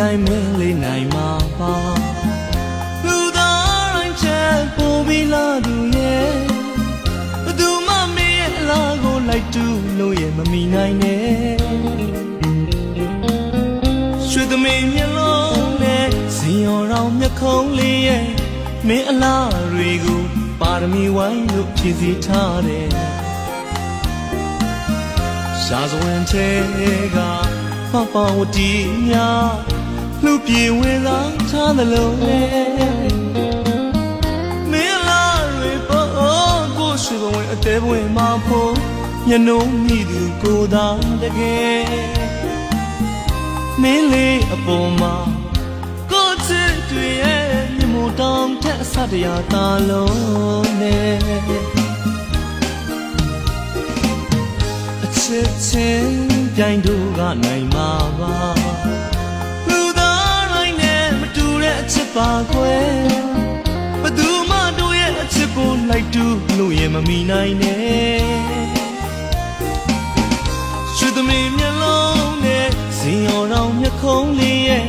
ပြိုင်မင်းလေးနိုင်မှာပါလူသားတိုင်းချက်ပို့ပြီးလာသူရဲ့ဘသူမှမင်းရဲ့အလားကိုလိုက်တူလို့ရဲ့မမီနိုင်နဲ့ရွှေသမီးမျက်လုံးနဲ့ဇင်ရောရောင်မျက်ခုံးလေးရဲ့မင်းအလားတွေကိုပါရမီဝိုင်းလို့ဖြည့်ဆည်းထားတယ်ရှားစွမ်းချဲကဖဖဝတီညာ လူပြေဝင်လာထားသလုံးနဲ့မင်းအလားတွေပေါ်ကိုရွှေဘဝင်အသေးဘဝင်မှာဖို့ညနှုံးမိသူကိုသာတကယ်မင်းလေးအပေါ်မှာကိုချစ်တွေရဲ့မြမို့တောင်ထက်အဆတရားတာလုံးနဲ့အချစ်ချင်းပြိုင်တို့ကနိုင်မှာပါ ပါကွယ်ဘယ်သူမှတို့ရဲ့အချစ်ကိုလိုက်တူလို့ရင်မမီနိုင်နဲ့ရွှေသမီးမျက်လုံးနဲ့ဇင်ရောင်ရောင်မျက်ခုံးလေးရဲ့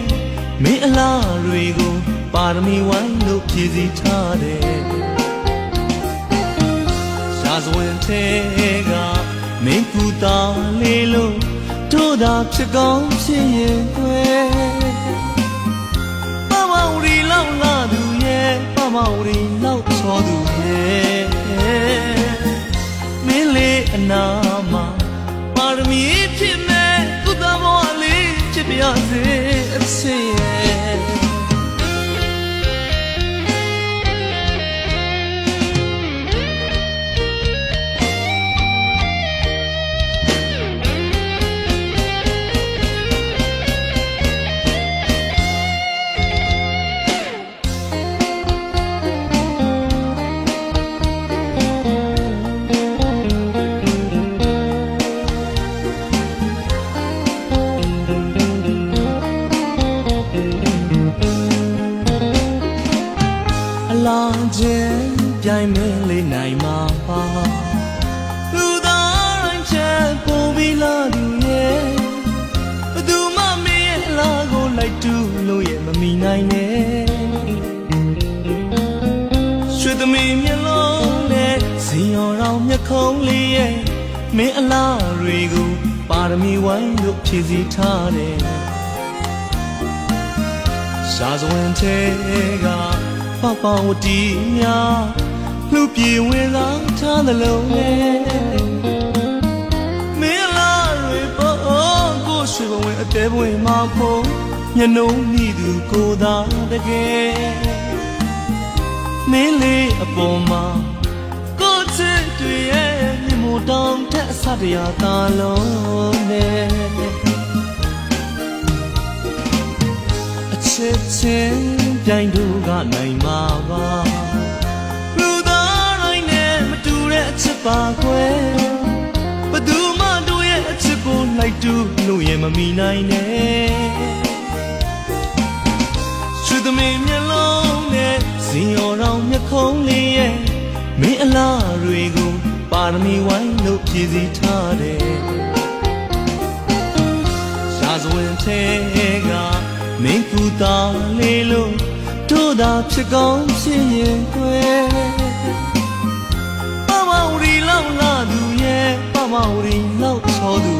မင်းအလားတွေကိုပါရမီဝိုင်းလို့ဖြည့်စည်ထားတယ်ရှားစဝင်တဲ့ကမင်းကူတာလေးလို့တို့သာဖြစ်ကောင်းဖြစ်ရင်ကွယ်ပ မဝရီလောက်လာသူရဲ့ပမဝရီလောက်ချောသူရဲ့မင်းလေးအနာမှာပါရမီဖြစ်မဲ့ကုသမောလေးဖြစ်ပြစေအချစ်ရဲ့ နိုင်မှာပါလူသားတိုင်းချက်ပုံပြီးလာသူရဲ့ဘယ်သူမှမင်းရဲ့အလားကိုလိုက်တူလို့ရဲ့မမီနိုင်နဲ့ရွှေသမီးမျက်လုံးနဲ့ဇင်ရောင်ရောင်မျက်ခုံးလေးရဲ့မင်းအလားတွေကိုပါရမီဝိုင်းလို့ဖြည့်စည်ထားတယ်ရှားစဝင်တဲ့ကပပဝတီများ လူပြေဝင်လာထားသလုံးနဲ့မင်းလာတွေပေါ်ကိုရွှေဘဝင်အသေးဘဝင်မှာဖို့ညနှုံးမိသူကိုသာတကယ်မင်းလေးအပေါ်မှာကိုချစ်တွေရဲ့မြမို့တောင်ထက်အဆတရားသာလုံးနဲ့အချစ်ချင်းပြိုင်တို့ကနိုင်မှာပါ ချစ်ပါကွယ်ဘယ်သူမှတို့ရဲ့အချစ်ကိုလိုက်တူလို့ရင်မမီနိုင်နဲ့ရွှေသမီးမျက်လုံးနဲ့ဇင်ရောင်ရောင်မျက်ခုံးလေးရဲ့မင်းအလားတွေကိုပါရမီဝိုင်းလို့ဖြည့်စည်ထားတယ်ရှားစဝင်တဲ့ကမင်းကူတာလေးလို့တို့သာဖြစ်ကောင်းဖြစ်ရင်ကွယ်ပ မဝရီလောက်လာသူရဲ့ပမဝရီလောက်ချောသူ